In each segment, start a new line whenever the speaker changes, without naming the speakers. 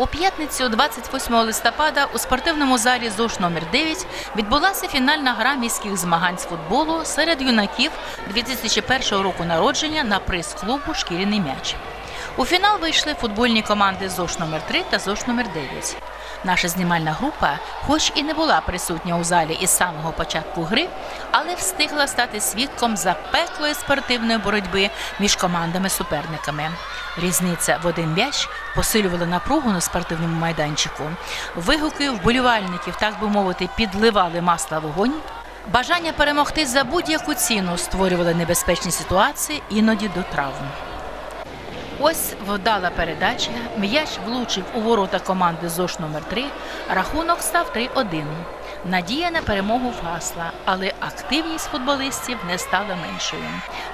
У п'ятницю, 28 листопада, у спортивному залі ЗОШ номер 9 відбулася фінальна гра міських змагань з футболу серед юнаків 2001 року народження на приз клубу Шкіряний м'яч. У фінал вийшли футбольні команди ЗОШ номер 3 та ЗОШ номер 9. Наша знімальна група, хоч і не була присутня у залі із самого початку гри, але встигла стати свідком запеклої спортивної боротьби між командами-суперниками. Різниця в один м'яч посилювала напругу на спортивному майданчику. Вигуки вболівальників, так би мовити, підливали масла вогонь. Бажання перемогти за будь-яку ціну створювали небезпечні ситуації, іноді до травм. Ось вдала передача. М'яч влучив у ворота команди ЗОШ номер 3 Рахунок став 3-1. Надія на перемогу вгасла, але активність футболистів не стала меншою.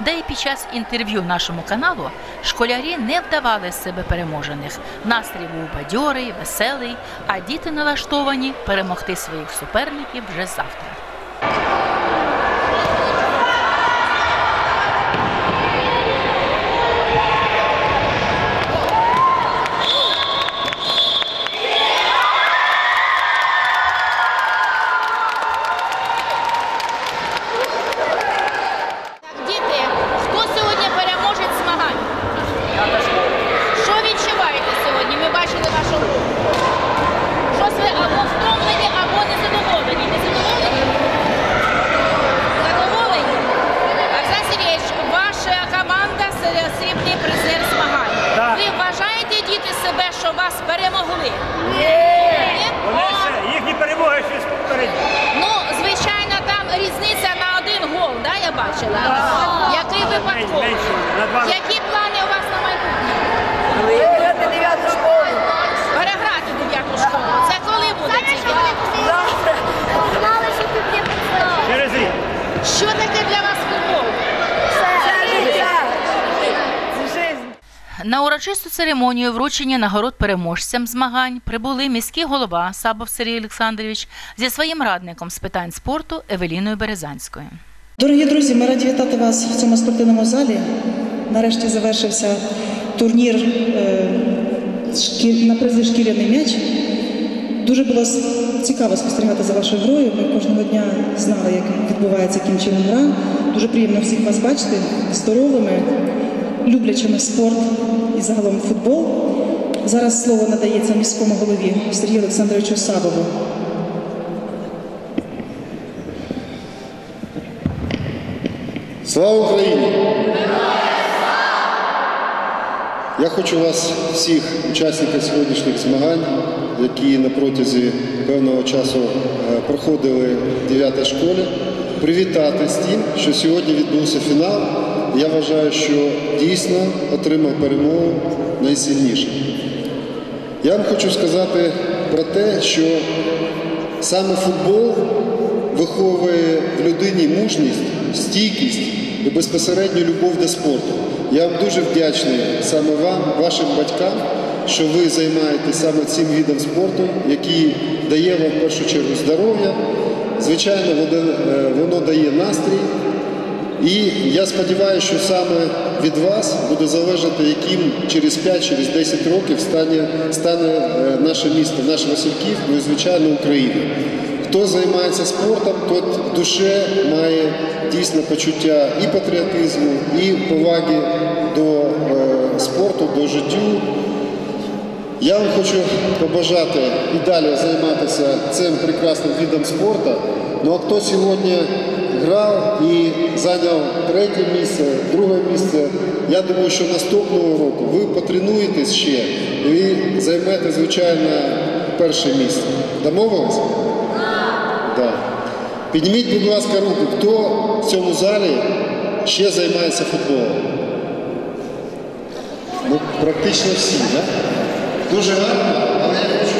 Да і під час інтерв'ю нашому каналу школярі не вдавали з себе переможених. Настрій був бадьорий, веселий, а діти налаштовані перемогти своїх суперників вже завтра.
Діти, хто сьогодні переможець змагань? Що відчуваєте сьогодні? Ми бачили вашу гру. Щось ви або втомлені, або незадоволені. Незадоволені? Задоволені? Арсен Сергійович, ваша команда це срібний призер змагань.
Так.
Ви вважаєте, діти, себе, що вас перемогли? Ні?
Вони
О,
ще їхні перемоги щось переді.
Ну, звичайно, там різниця на один гол, да, я бачила? Які плани у вас на майбутнє?
Виграти дев'яту школу.
Переграти дев'яту школу. Це коли буде дев'яту?
Завтра. Знали, що ти мені
Через рік.
Що таке для вас футбол?
Це життя.
На урочисту церемонію вручення нагород переможцям змагань прибули міський голова Сабов Сергій Олександрович зі своїм радником з питань спорту Евеліною Березанською.
Дорогі друзі, ми раді вітати вас в цьому спортивному залі. Нарешті завершився турнір е, на призи шкіряний м'яч. Дуже було цікаво спостерігати за вашою грою. Ми кожного дня знали, як відбувається чином гра. Дуже приємно всіх вас бачити здоровими, люблячими спорт і загалом футбол. Зараз слово надається міському голові Сергію Олександровичу Сабову.
Слава Україні! Я хочу вас, всіх учасників сьогоднішніх змагань, які на протязі певного часу е, проходили в 9 школі, привітати з тим, що сьогодні відбувся фінал. Я вважаю, що дійсно отримав перемогу найсильніший. Я вам хочу сказати про те, що саме футбол виховує в людині мужність, стійкість і безпосередню любов до спорту. Я вам дуже вдячний саме вам, вашим батькам, що ви займаєтесь саме цим видом спорту, який дає вам в першу чергу здоров'я. Звичайно, воно, е, воно дає настрій. І я сподіваюся, що саме від вас буде залежати, яким через 5, через 10 років стане, стане е, наше місто, наш Васильків, ну і звичайно Україна. Хто займається спортом, тот в душе має дійсно почуття і патріотизму, і поваги до е, спорту, до життю. Я вам хочу побажати і далі займатися цим прекрасним видом спорту. Ну а хто сьогодні грав і зайняв третє місце, друге місце, я думаю, що наступного року ви потренуєтесь ще і займете, звичайно, перше місце. Домовились? Підніміть, будь ласка, руку, хто в цьому залі ще займається футболом. Ну, практично всі, так? Да? Дуже гарно, але я хочу,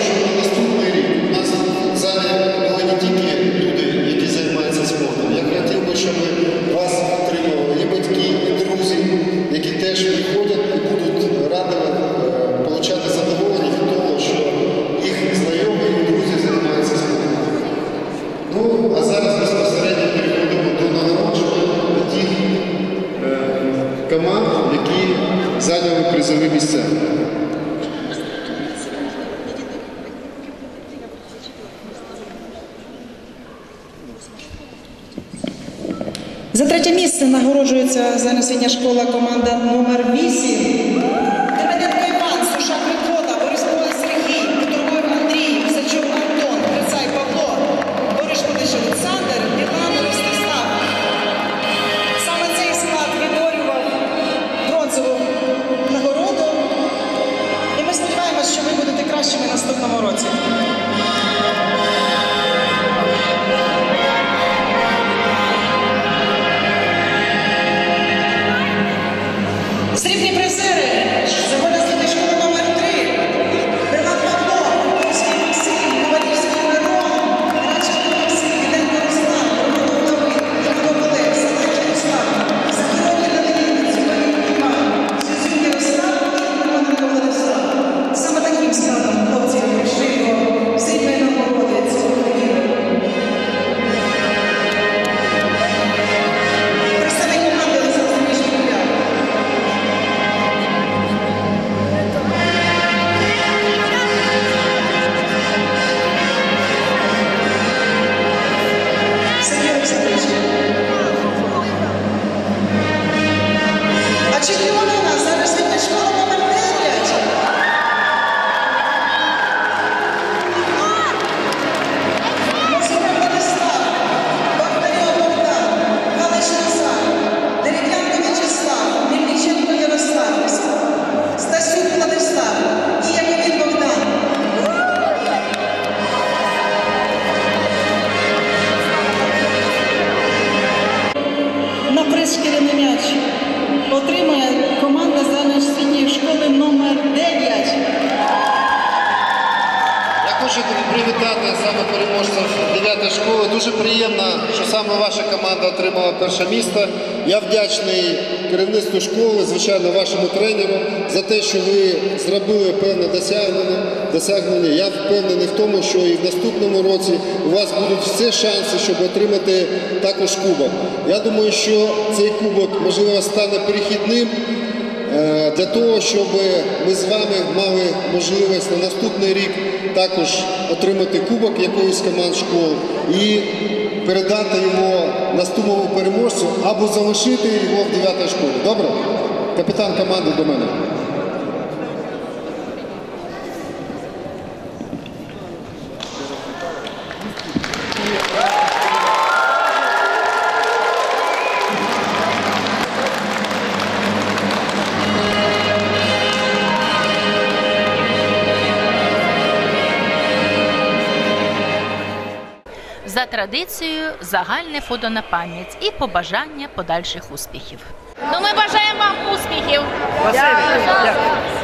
призові місця.
За третє місце нагороджується занесення школа команда номер 8 будете кращими наступному році. Саме
переможців 9 школи. Дуже приємно, що саме ваша команда отримала перше місце. Я вдячний керівництву школи, звичайно, вашому тренеру за те, що ви зробили певне досягнення. досягнення. Я впевнений в тому, що і в наступному році у вас будуть всі шанси, щоб отримати також кубок. Я думаю, що цей кубок можливо стане перехідним. Е, для того, щоб ми з вами мали можливість на наступний рік також отримати кубок якоїсь команд школ і передати його наступному переможцю або залишити його в 9 школі. Добре? Капітан команди до мене.
Традицією загальне фото на пам'ять і побажання подальших успіхів.
Ну ми бажаємо вам успіхів.
Дякую.